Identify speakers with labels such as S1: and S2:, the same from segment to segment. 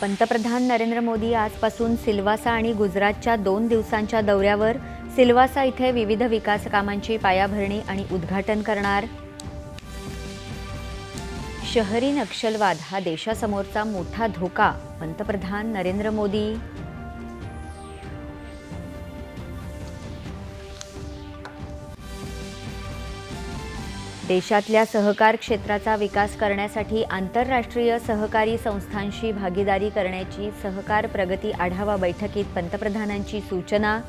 S1: पंतप्रधान नरेंद्र मोदी आजपासून सिल्वासा आणि गुजरातच्या दोन दिवसांच्या दौऱ्यावर सिल्वासा इथे विविध विकास कामांची पायाभरणी आणि उद्घाटन करणार. शहरी नक्षलवाद हा देशासमोरचा मोठा धोका पंतप्रधान नरेंद्र मोदी. देशातल्या सहकार क्षेत्राचा विकास करण्यासाठी आंतरराष्ट्रीय सहकारी संस्थांशी भागीदारी करण्याची सहकार प्रगती आढावा बैठकीत पंतप्रधानांची सूचना.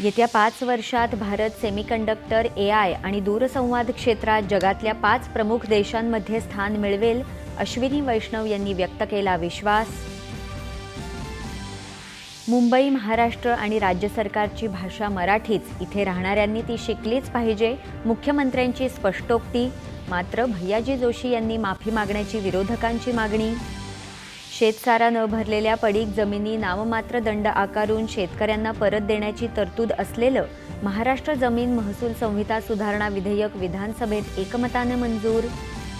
S1: येत्या पाच वर्षात भारत सेमीकंडक्टर ए आय आणि दूरसंवाद क्षेत्रात जगातल्या पाच प्रमुख देशांमध्ये स्थान मिळवेल अश्विनी वैष्णव यांनी व्यक्त केला विश्वास. मुंबई महाराष्ट्र आणि राज्य सरकारची भाषा मराठीच. इथे राहणाऱ्यांनी ती शिकलीच पाहिजे मुख्यमंत्र्यांची स्पष्टोक्ती. मात्र भैयाजी जोशी यांनी माफी मागण्याची विरोधकांची मागणी. शेतसारा न भरलेल्या पडीक जमिनी नाममात्र दंड आकारून शेतकऱ्यांना परत देण्याची तरतूद असलेलं महाराष्ट्र जमीन महसूल संहिता सुधारणा विधेयक विधानसभेत एकमतानं मंजूर.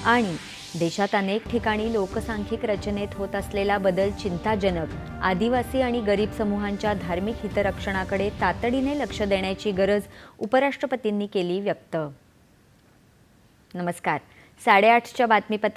S1: आणि देशात अनेक ठिकाणी लोकसांख्यिक रचनेत होत असलेला बदल चिंताजनक. आदिवासी आणि गरीब समूहांच्या धार्मिक हितरक्षणाकडे तातडीने लक्ष देण्याची गरज उपराष्ट्रपतींनी केली व्यक्त. नमस्कार. साडेआठच्या बातमीपत्र